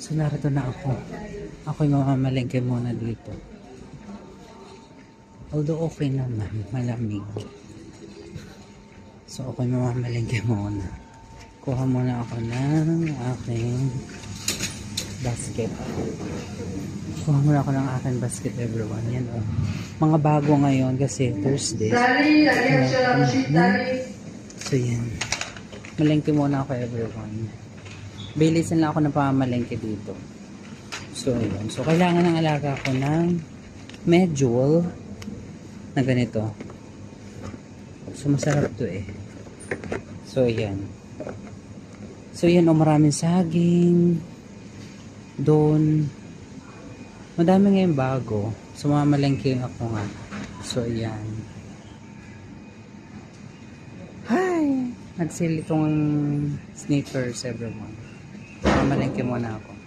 So narito na ako. Ako'y mamamalengke muna dito. Although okay naman, malamig. So ako'y mamamalengke muna. Kuha muna ako ng aking basket. Kuha muna ako ng aking basket everyone. Yan oh. Mga bago ngayon kasi Thursday. Dali, lagyan siya ng sheet, dali. So yan. Malengke muna ako everyone. Bilisan lang ako ng pamamalengke dito. So ayun. So kailangan ng alaga ko ng medjool na ganito. So masarap to eh. So yan. So yan o maraming saging. Doon. Madami ngayon bago. So mamalengke ako nga. So yan. Hi! Nag-sale itong sneakers everyone. Muna ako.